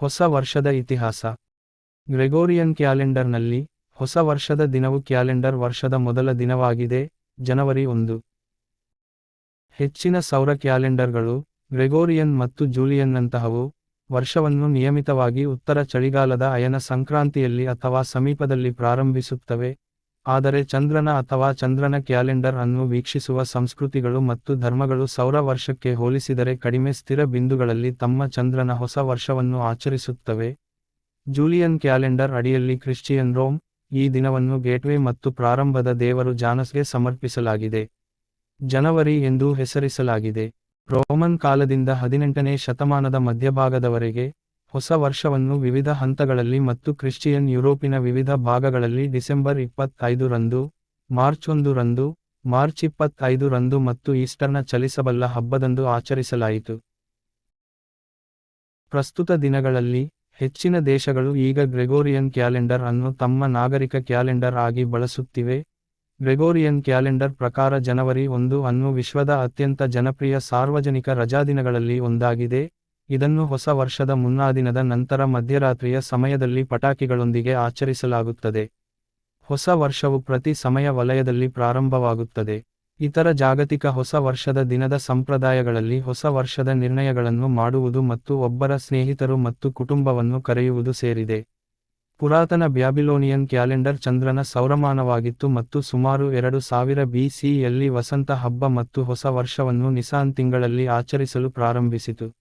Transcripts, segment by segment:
ಹೊಸ ವರ್ಷದ ಇತಿಹಾಸ. ಗ್ರೆಗೋರಿಯನ್ ಕ್ಯಾಲೆಂಡರ್ನಲ್ಲಿ ಹೊಸ ವರ್ಷದ ದಿನವು ಕ್ಯಾಲೆಂಡರ್ ವರ್ಷದ ಮೊದಲ ದಿನವಾಗಿದೆ, ಜನವರಿ ಒಂದು. ಹೆಚ್ಚಿನ ಸೌರ ಕ್ಯಾಲೆಂಡರ್ಗಳು ಗ್ರೆಗೋರಿಯನ್ ಮತ್ತು ಜೂಲಿಯನ್ನಂತಹವು ವರ್ಷವನ್ನು ನಿಯಮಿತವಾಗಿ ಉತ್ತರ ಚಳಿಗಾಲದ ಅಯನ ಸಂಕ್ರಾಂತಿಯಲ್ಲಿ ಅಥವಾ ಸಮೀಪದಲ್ಲಿ ಪ್ರಾರಂಭಿಸುತ್ತವೆ. ಆದರೆ ಚಂದ್ರನ ಅಥವಾ ಚಂದ್ರನ ಕ್ಯಾಲೆಂಡರ್ ಅನ್ನು ವೀಕ್ಷಿಸುವ ಸಂಸ್ಕೃತಿಗಳು ಮತ್ತು ಧರ್ಮಗಳು ಸೌರ ವರ್ಷಕ್ಕೆ ಹೋಲಿಸಿದರೆ ಕಡಿಮೆ ಸ್ಥಿರ ಬಿಂದುಗಳಲ್ಲಿ ತಮ್ಮ ಚಂದ್ರನ ಹೊಸ ವರ್ಷವನ್ನು ಆಚರಿಸುತ್ತವೆ. ಜೂಲಿಯನ್ ಕ್ಯಾಲೆಂಡರ್ ಅಡಿಯಲ್ಲಿ ಕ್ರಿಶ್ಚಿಯನ್ ರೋಮ್ ಈ ದಿನವನ್ನು ಗೇಟ್ವೇ ಮತ್ತು ಪ್ರಾರಂಭದ ದೇವರು ಜಾನಸ್ಗೆ ಸಮರ್ಪಿಸಲಾಗಿದೆ. ಜನವರಿ ಎಂದು ಹೆಸರಿಸಲಾಗಿದೆ. ರೋಮನ್ ಕಾಲದಿಂದ ಹದಿನೆಂಟನೇ ಶತಮಾನದ ಮಧ್ಯಭಾಗದವರೆಗೆ ಹೊಸ ವರ್ಷವನ್ನು ವಿವಿಧ ಹಂತಗಳಲ್ಲಿ ಮತ್ತು ಕ್ರಿಶ್ಚಿಯನ್ ಯುರೋಪಿನ ವಿವಿಧ ಭಾಗಗಳಲ್ಲಿ ಡಿಸೆಂಬರ್ ಇಪ್ಪತ್ತೈದು ರಂದು, ಮಾರ್ಚ್ ಒಂದು ರಂದು, ಮಾರ್ಚ್ ಇಪ್ಪತ್ತೈದು ರಂದು ಮತ್ತು ಈಸ್ಟರ್ನ ಚಲಿಸಬಲ್ಲ ಹಬ್ಬದಂದು ಆಚರಿಸಲಾಯಿತು. ಪ್ರಸ್ತುತ ದಿನಗಳಲ್ಲಿ ಹೆಚ್ಚಿನ ದೇಶಗಳು ಈಗ ಗ್ರೆಗೋರಿಯನ್ ಕ್ಯಾಲೆಂಡರ್ ಅನ್ನು ತಮ್ಮ ನಾಗರಿಕ ಕ್ಯಾಲೆಂಡರ್ ಆಗಿ ಬಳಸುತ್ತಿವೆ. ಗ್ರೆಗೋರಿಯನ್ ಕ್ಯಾಲೆಂಡರ್ ಪ್ರಕಾರ ಜನವರಿ ಒಂದು ಅನ್ನು ವಿಶ್ವದ ಅತ್ಯಂತ ಜನಪ್ರಿಯ ಸಾರ್ವಜನಿಕ ರಜಾದಿನಗಳಲ್ಲಿ ಒಂದಾಗಿದೆ. ಇದನ್ನು ಹೊಸ ವರ್ಷದ ಮುನ್ನಾದಿನದ ನಂತರ ಮಧ್ಯರಾತ್ರಿಯ ಸಮಯದಲ್ಲಿ ಪಟಾಕಿಗಳೊಂದಿಗೆ ಆಚರಿಸಲಾಗುತ್ತದೆ. ಹೊಸ ವರ್ಷವು ಪ್ರತಿ ಸಮಯ ವಲಯದಲ್ಲಿ ಪ್ರಾರಂಭವಾಗುತ್ತದೆ. ಇತರ ಜಾಗತಿಕ ಹೊಸ ವರ್ಷದ ದಿನದ ಸಂಪ್ರದಾಯಗಳಲ್ಲಿ ಹೊಸ ವರ್ಷದ ನಿರ್ಣಯಗಳನ್ನು ಮಾಡುವುದು ಮತ್ತು ಒಬ್ಬರ ಸ್ನೇಹಿತರು ಮತ್ತು ಕುಟುಂಬವನ್ನು ಕರೆಯುವುದು ಸೇರಿದೆ. ಪುರಾತನ ಬ್ಯಾಬಿಲೋನಿಯನ್ ಕ್ಯಾಲೆಂಡರ್ ಚಂದ್ರನ ಸೌರಮಾನವಾಗಿತ್ತು ಮತ್ತು ಸುಮಾರು ಎರಡು ಸಾವಿರ ಬಿಸಿಯಲ್ಲಿ ವಸಂತ ಹಬ್ಬ ಮತ್ತು ಹೊಸ ವರ್ಷವನ್ನು ನಿಸಾನ್ ತಿಂಗಳಲ್ಲಿ ಆಚರಿಸಲು ಪ್ರಾರಂಭಿಸಿತು.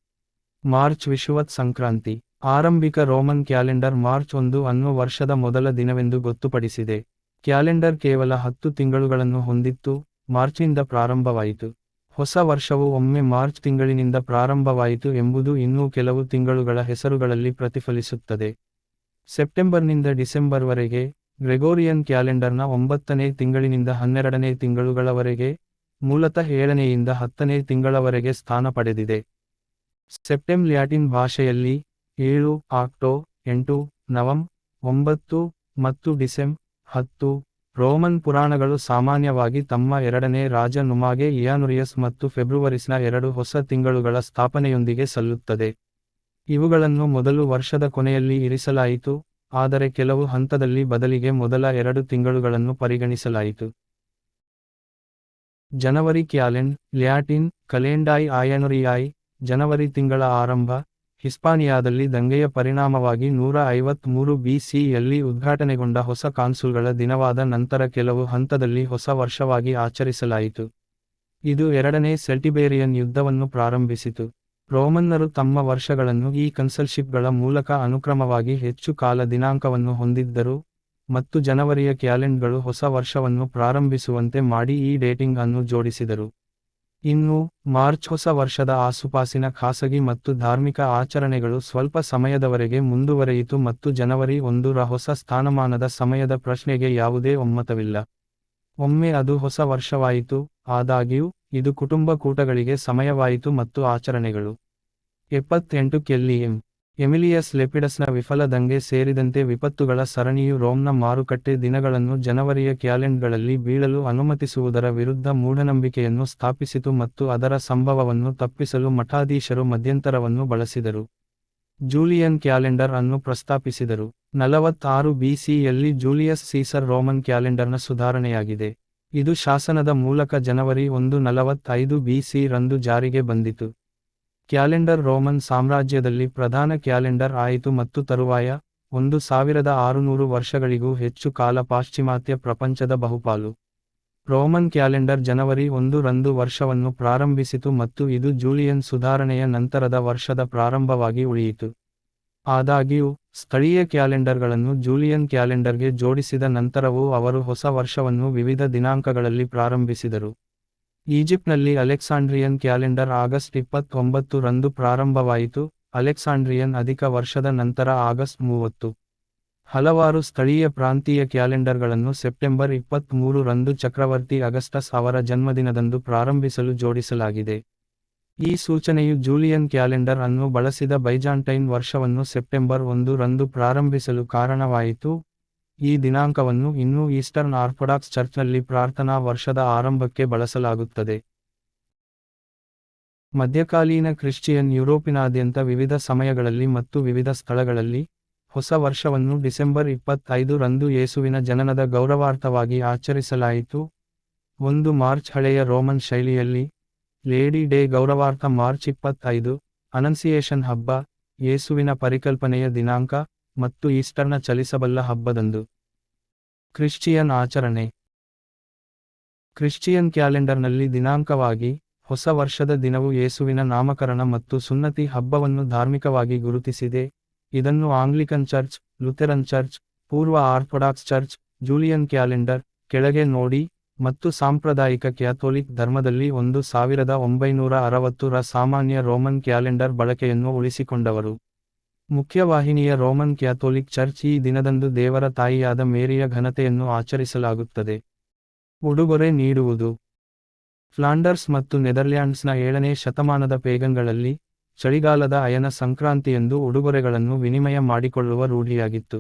ಮಾರ್ಚ್ ವಿಷುವತ್ ಸಂಕ್ರಾಂತಿ, ಆರಂಭಿಕ ರೋಮನ್ ಕ್ಯಾಲೆಂಡರ್ ಮಾರ್ಚ್ ಒಂದು ಅನ್ನು ವರ್ಷದ ಮೊದಲ ದಿನವೆಂದು ಗೊತ್ತುಪಡಿಸಿದೆ. ಕ್ಯಾಲೆಂಡರ್ ಕೇವಲ ಹತ್ತು ತಿಂಗಳುಗಳನ್ನು ಹೊಂದಿತ್ತು, ಮಾರ್ಚ್ನಿಂದ ಪ್ರಾರಂಭವಾಯಿತು. ಹೊಸ ವರ್ಷವು ಒಮ್ಮೆ ಮಾರ್ಚ್ ತಿಂಗಳಿನಿಂದ ಪ್ರಾರಂಭವಾಯಿತು ಎಂಬುದು ಇನ್ನೂ ಕೆಲವು ತಿಂಗಳುಗಳ ಹೆಸರುಗಳಲ್ಲಿ ಪ್ರತಿಫಲಿಸುತ್ತದೆ. ಸೆಪ್ಟೆಂಬರ್ನಿಂದ ಡಿಸೆಂಬರ್ವರೆಗೆ, ಗ್ರೆಗೋರಿಯನ್ ಕ್ಯಾಲೆಂಡರ್ನ ಒಂಬತ್ತನೇ ತಿಂಗಳಿನಿಂದ ಹನ್ನೆರಡನೇ ತಿಂಗಳುಗಳವರೆಗೆ, ಮೂಲತಃ ಏಳನೆಯಿಂದ ಹತ್ತನೇ ತಿಂಗಳವರೆಗೆ ಸ್ಥಾನ ಪಡೆದಿದೆ. ಸೆಪ್ಟೆಂ ಲ್ಯಾಟಿನ್ ಭಾಷೆಯಲ್ಲಿ ಏಳು, ಆಕ್ಟೋ, ಎಂಟು, ನವಂ, ಒಂಬತ್ತು ಮತ್ತು ಡಿಸೆಂ ಹತ್ತು ರೋಮನ್ ಪುರಾಣಗಳು ಸಾಮಾನ್ಯವಾಗಿ ತಮ್ಮ ಎರಡನೇ ರಾಜ ನುಮಾಗೆ ಇಯಾನುರಿಯಸ್ ಮತ್ತು ಫೆಬ್ರುವರಿಸ್ನ ಎರಡು ಹೊಸ ತಿಂಗಳುಗಳ ಸ್ಥಾಪನೆಯೊಂದಿಗೆ ಸಲ್ಲುತ್ತದೆ. ಇವುಗಳನ್ನು ಮೊದಲು ವರ್ಷದ ಕೊನೆಯಲ್ಲಿ ಇರಿಸಲಾಯಿತು, ಆದರೆ ಕೆಲವು ಹಂತದಲ್ಲಿ ಬದಲಿಗೆ ಮೊದಲ ಎರಡು ತಿಂಗಳುಗಳನ್ನು ಪರಿಗಣಿಸಲಾಯಿತು. ಜನವರಿ ಕ್ಯಾಲೆಂಡ್, ಲ್ಯಾಟಿನ್, ಕಲೆಂಡಾಯ್, ಆಯನುರಿಯಾಯ್ ಜನವರಿ ತಿಂಗಳ ಆರಂಭ, ಹಿಸ್ಪಾನಿಯಾದಲ್ಲಿ ದಂಗೆಯ ಪರಿಣಾಮವಾಗಿ ನೂರ ಐವತ್ಮೂರು ಬಿಸಿಯಲ್ಲಿ ಉದ್ಘಾಟನೆಗೊಂಡ ಹೊಸ ಕಾನ್ಸುಲ್ಗಳ ದಿನವಾದ ನಂತರ ಕೆಲವು ಹಂತದಲ್ಲಿ ಹೊಸ ವರ್ಷವಾಗಿ ಆಚರಿಸಲಾಯಿತು. ಇದು ಎರಡನೇ ಸೆಲ್ಟಿಬೇರಿಯನ್ ಯುದ್ಧವನ್ನು ಪ್ರಾರಂಭಿಸಿತು. ರೋಮನ್ನರು ತಮ್ಮ ವರ್ಷಗಳನ್ನು ಈ ಕನ್ಸಲ್ಶಿಪ್ಗಳ ಮೂಲಕ ಅನುಕ್ರಮವಾಗಿ ಹೆಚ್ಚು ಕಾಲ ದಿನಾಂಕವನ್ನು ಹೊಂದಿದ್ದರು ಮತ್ತು ಜನವರಿಯ ಕ್ಯಾಲೆಂಡ್ಗಳು ಹೊಸ ವರ್ಷವನ್ನು ಪ್ರಾರಂಭಿಸುವಂತೆ ಮಾಡಿ ಈ ಡೇಟಿಂಗ್ ಅನ್ನು ಜೋಡಿಸಿದರು. ಇನ್ನು ಮಾರ್ಚ್ ಹೊಸ ವರ್ಷದ ಆಸುಪಾಸಿನ ಖಾಸಗಿ ಮತ್ತು ಧಾರ್ಮಿಕ ಆಚರಣೆಗಳು ಸ್ವಲ್ಪ ಸಮಯದವರೆಗೆ ಮುಂದುವರೆಯಿತು ಮತ್ತು ಜನವರಿ ಒಂದರ ಹೊಸ ಸ್ಥಾನಮಾನದ ಸಮಯದ ಪ್ರಶ್ನೆಗೆ ಯಾವುದೇ ಒಮ್ಮತವಿಲ್ಲ. ಒಮ್ಮೆ ಅದು ಹೊಸ ವರ್ಷವಾಯಿತು, ಆದಾಗ್ಯೂ, ಇದು ಕುಟುಂಬ ಕೂಟಗಳಿಗೆ ಸಮಯವಾಯಿತು ಮತ್ತು ಆಚರಣೆಗಳು. ಎಪ್ಪತ್ತೆಂಟು ಕೆಲ್ಲಿ ಎಮಿಲಿಯಸ್ ಲೆಪಿಡಸ್ನ ವಿಫಲ ದಂಗೆ ಸೇರಿದಂತೆ ವಿಪತ್ತುಗಳ ಸರಣಿಯು ರೋಮ್ನ ಮಾರುಕಟ್ಟೆ ದಿನಗಳನ್ನು ಜನವರಿಯ ಕ್ಯಾಲೆಂಡ್ಗಳಲ್ಲಿ ಬೀಳಲು ಅನುಮತಿಸುವುದರ ವಿರುದ್ಧ ಮೂಢನಂಬಿಕೆಯನ್ನು ಸ್ಥಾಪಿಸಿತು ಮತ್ತು ಅದರ ಸಂಭವವನ್ನು ತಪ್ಪಿಸಲು ಮಠಾಧೀಶರು ಮಧ್ಯಂತರವನ್ನು ಬಳಸಿದರು. ಜೂಲಿಯನ್ ಕ್ಯಾಲೆಂಡರ್ ಅನ್ನು ಪ್ರಸ್ತಾಪಿಸಿದರು. ನಲವತ್ತಾರು ಬಿಸಿಯಲ್ಲಿ ಜೂಲಿಯಸ್ ಸೀಸರ್ ರೋಮನ್ ಕ್ಯಾಲೆಂಡರ್ನ ಸುಧಾರಣೆಯಾಗಿದೆ. ಇದು ಶಾಸನದ ಮೂಲಕ ಜನವರಿ ಒಂದು ನಲವತ್ತೈದು ಬಿಸಿ ರಂದು ಜಾರಿಗೆ ಬಂದಿತು. ಕ್ಯಾಲೆಂಡರ್ ರೋಮನ್ ಸಾಮ್ರಾಜ್ಯದಲ್ಲಿ ಪ್ರಧಾನ ಕ್ಯಾಲೆಂಡರ್ ಆಯಿತು ಮತ್ತು ತರುವಾಯ, ಒಂದು ಸಾವಿರದ ಆರುನೂರು ವರ್ಷಗಳಿಗೂ ಹೆಚ್ಚು ಕಾಲ ಪಾಶ್ಚಿಮಾತ್ಯ ಪ್ರಪಂಚದ ಬಹುಪಾಲು. ರೋಮನ್ ಕ್ಯಾಲೆಂಡರ್ ಜನವರಿ ಒಂದು ರಂದು ವರ್ಷವನ್ನು ಪ್ರಾರಂಭಿಸಿತು ಮತ್ತು ಇದು ಜೂಲಿಯನ್ ಸುಧಾರಣೆಯ ನಂತರದ ವರ್ಷದ ಪ್ರಾರಂಭವಾಗಿ ಉಳಿಯಿತು. ಆದಾಗ್ಯೂ, ಸ್ಥಳೀಯ ಕ್ಯಾಲೆಂಡರ್ಗಳನ್ನು ಜೂಲಿಯನ್ ಕ್ಯಾಲೆಂಡರ್ಗೆ ಜೋಡಿಸಿದ ನಂತರವೂ ಅವರು ಹೊಸ ವರ್ಷವನ್ನು ವಿವಿಧ ದಿನಾಂಕಗಳಲ್ಲಿ ಪ್ರಾರಂಭಿಸಿದರು. ಈಜಿಪ್ಟ್ನಲ್ಲಿ ಅಲೆಕ್ಸಾಂಡ್ರಿಯನ್ ಕ್ಯಾಲೆಂಡರ್ ಆಗಸ್ಟ್ ಇಪ್ಪತ್ತೊಂಬತ್ತು ರಂದು ಪ್ರಾರಂಭವಾಯಿತು. ಅಲೆಕ್ಸಾಂಡ್ರಿಯನ್ ಅಧಿಕ ವರ್ಷದ ನಂತರ ಆಗಸ್ಟ್ ಮೂವತ್ತು. ಹಲವಾರು ಸ್ಥಳೀಯ ಪ್ರಾಂತೀಯ ಕ್ಯಾಲೆಂಡರ್ಗಳನ್ನು ಸೆಪ್ಟೆಂಬರ್ ಇಪ್ಪತ್ತ್ಮೂರು ರಂದು ಚಕ್ರವರ್ತಿ ಅಗಸ್ಟಸ್ ಅವರ ಜನ್ಮದಿನದಂದು ಪ್ರಾರಂಭಿಸಲು ಜೋಡಿಸಲಾಗಿದೆ. ಈ ಸೂಚನೆಯು ಜೂಲಿಯನ್ ಕ್ಯಾಲೆಂಡರ್ ಅನ್ನು ಬಳಸಿದ ಬೈಜಾಂಟೈನ್ ವರ್ಷವನ್ನು ಸೆಪ್ಟೆಂಬರ್ ಒಂದು ರಂದು ಪ್ರಾರಂಭಿಸಲು ಕಾರಣವಾಯಿತು. ಈ ದಿನಾಂಕವನ್ನು ಇನ್ನೂ ಈಸ್ಟರ್ನ್ ಆರ್ಥೋಡಾಕ್ಸ್ ಚರ್ಚ್ನಲ್ಲಿ ಪ್ರಾರ್ಥನಾ ವರ್ಷದ ಆರಂಭಕ್ಕೆ ಬಳಸಲಾಗುತ್ತದೆ. ಮಧ್ಯಕಾಲೀನ ಕ್ರಿಶ್ಚಿಯನ್ ಯುರೋಪಿನಾದ್ಯಂತ ವಿವಿಧ ಸಮಯಗಳಲ್ಲಿ ಮತ್ತು ವಿವಿಧ ಸ್ಥಳಗಳಲ್ಲಿ ಹೊಸ ವರ್ಷವನ್ನು ಡಿಸೆಂಬರ್ ಇಪ್ಪತ್ತೈದು ರಂದು ಯೇಸುವಿನ ಜನನದ ಗೌರವಾರ್ಥವಾಗಿ ಆಚರಿಸಲಾಯಿತು. ಒಂದು ಮಾರ್ಚ್ ಹಳೆಯ ರೋಮನ್ ಶೈಲಿಯಲ್ಲಿ ಲೇಡಿ ಡೇ ಗೌರವಾರ್ಥ ಮಾರ್ಚ್ ಇಪ್ಪತ್ತೈದು, ಅನನ್ಸಿಯೇಷನ್ ಹಬ್ಬ, ಯೇಸುವಿನ ಪರಿಕಲ್ಪನೆಯ ದಿನಾಂಕ ಮತ್ತು ಈಸ್ಟರ್ನ ಚಲಿಸಬಲ್ಲ ಹಬ್ಬದಂದು. ಕ್ರಿಶ್ಚಿಯನ್ ಆಚರಣೆ. ಕ್ರಿಶ್ಚಿಯನ್ ಕ್ಯಾಲೆಂಡರ್ನಲ್ಲಿ ದಿನಾಂಕವಾಗಿ, ಹೊಸ ವರ್ಷದ ದಿನವು ಯೇಸುವಿನ ನಾಮಕರಣ ಮತ್ತು ಸುನ್ನತಿ ಹಬ್ಬವನ್ನು ಧಾರ್ಮಿಕವಾಗಿ ಗುರುತಿಸಿದೆ. ಇದನ್ನು ಆಂಗ್ಲಿಕನ್ ಚರ್ಚ್, ಲುಥೆರನ್ ಚರ್ಚ್, ಪೂರ್ವ ಆರ್ಥೊಡಾಕ್ಸ್ ಚರ್ಚ್, ಜೂಲಿಯನ್ ಕ್ಯಾಲೆಂಡರ್, ಕೆಳಗೆ ನೋಡಿ ಮತ್ತು ಸಾಂಪ್ರದಾಯಿಕ ಕ್ಯಾಥೋಲಿಕ್ ಧರ್ಮದಲ್ಲಿ ಒಂದು ಸಾವಿರದ ಒಂಬೈನೂರ ಅರವತ್ತು ರ ಸಾಮಾನ್ಯ ರೋಮನ್ ಕ್ಯಾಲೆಂಡರ್ ಬಳಕೆಯನ್ನು ಉಳಿಸಿಕೊಂಡವರು. ಮುಖ್ಯವಾಹಿನಿಯ ರೋಮನ್ ಕ್ಯಾಥೋಲಿಕ್ ಚರ್ಚ್ ಈ ದಿನದಂದು ದೇವರ ತಾಯಿಯಾದ ಮೇರಿಯ ಘನತೆಯನ್ನು ಆಚರಿಸಲಾಗುತ್ತದೆ. ಉಡುಗೊರೆ ನೀಡುವುದು. ಫ್ಲಾಂಡರ್ಸ್ ಮತ್ತು ನೆದರ್ಲ್ಯಾಂಡ್ಸ್ನ ಏಳನೇ ಶತಮಾನದ ಪೇಗನ್ಗಳಲ್ಲಿ ಚಳಿಗಾಲದ ಅಯನ ಸಂಕ್ರಾಂತಿಯೆಂದು ಉಡುಗೊರೆಗಳನ್ನು ವಿನಿಮಯ ಮಾಡಿಕೊಳ್ಳುವ ರೂಢಿಯಾಗಿತ್ತು.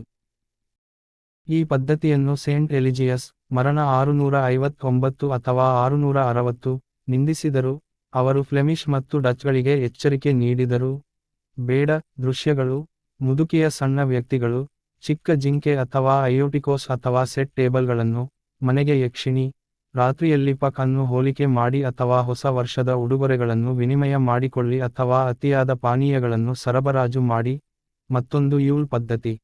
ಈ ಪದ್ಧತಿಯನ್ನು ಸೇಂಟ್ ಎಲಿಜಿಯಸ್ ಮರಣ ಆರುನೂರ ಐವತ್ತೊಂಬತ್ತು ಅಥವಾ ಆರುನೂರ ಅರವತ್ತು ನಿಂದಿಸಿದರು. ಅವರು ಫ್ಲೆಮಿಷ್ ಮತ್ತು ಡಚ್ಗಳಿಗೆ ಎಚ್ಚರಿಕೆ ನೀಡಿದರು. ಬೇಡ ದೃಶ್ಯಗಳು, ಮುದುಕಿಯ ಸಣ್ಣ ವ್ಯಕ್ತಿಗಳು, ಚಿಕ್ಕ ಜಿಂಕೆ ಅಥವಾ ಅಯೋಟಿಕೋಸ್ ಅಥವಾ ಸೆಟ್ ಟೇಬಲ್ಗಳನ್ನು, ಮನೆಗೆ ಯಕ್ಷಿಣಿ, ರಾತ್ರಿಯಲ್ಲಿ ಪಕ್ ಅನ್ನು ಹೋಲಿಕೆ ಮಾಡಿ ಅಥವಾ ಹೊಸ ವರ್ಷದ ಉಡುಗೊರೆಗಳನ್ನು ವಿನಿಮಯ ಮಾಡಿಕೊಳ್ಳಿ ಅಥವಾ ಅತಿಯಾದ ಪಾನೀಯಗಳನ್ನು ಸರಬರಾಜು ಮಾಡಿ, ಮತ್ತೊಂದು ಯೂಲ್ ಪದ್ಧತಿ.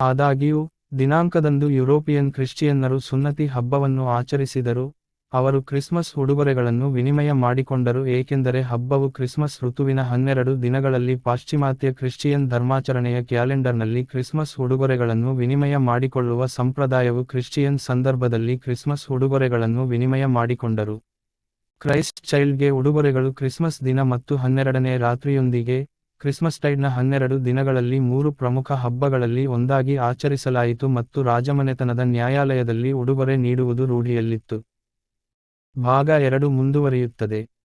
ಆದಾಗ್ಯೂ, ದಿನಾಂಕದಂದು ಯುರೋಪಿಯನ್ ಕ್ರಿಶ್ಚಿಯನ್ನರು ಸುನ್ನತಿ ಹಬ್ಬವನ್ನು ಆಚರಿಸಿದರು ಅವರು ಕ್ರಿಸ್ಮಸ್ ಉಡುಗೊರೆಗಳನ್ನು ವಿನಿಮಯ ಮಾಡಿಕೊಂಡರು ಏಕೆಂದರೆ ಹಬ್ಬವು ಕ್ರಿಸ್ಮಸ್ ಋತುವಿನ ಹನ್ನೆರಡು ದಿನಗಳಲ್ಲಿ ಪಾಶ್ಚಿಮಾತ್ಯ ಕ್ರಿಶ್ಚಿಯನ್ ಧರ್ಮಾಚರಣೆಯ ಕ್ಯಾಲೆಂಡರ್ನಲ್ಲಿ ಕ್ರಿಸ್ಮಸ್ ಉಡುಗೊರೆಗಳನ್ನು ವಿನಿಮಯ ಮಾಡಿಕೊಳ್ಳುವ ಸಂಪ್ರದಾಯವು ಕ್ರಿಶ್ಚಿಯನ್ ಸಂದರ್ಭದಲ್ಲಿ ಕ್ರಿಸ್ಮಸ್ ಉಡುಗೊರೆಗಳನ್ನು ವಿನಿಮಯ ಮಾಡಿಕೊಂಡರು. ಕ್ರೈಸ್ಟ್ ಚೈಲ್ಡ್ಗೆ ಉಡುಗೊರೆಗಳು ಕ್ರಿಸ್ಮಸ್ ದಿನ ಮತ್ತು ಹನ್ನೆರಡನೇ ರಾತ್ರಿಯೊಂದಿಗೆ ಕ್ರಿಸ್ಮಸ್ಟೈಡ್ನ ಹನ್ನೆರಡು ದಿನಗಳಲ್ಲಿ ಮೂರು ಪ್ರಮುಖ ಹಬ್ಬಗಳಲ್ಲಿ ಒಂದಾಗಿ ಆಚರಿಸಲಾಯಿತು ಮತ್ತು ರಾಜಮನೆತನದ ನ್ಯಾಯಾಲಯದಲ್ಲಿ ಉಡುಗೊರೆ ನೀಡುವುದು ರೂಢಿಯಲ್ಲಿತ್ತು. ಭಾಗ ಎರಡು ಮುಂದುವರಿಯುತ್ತದೆ.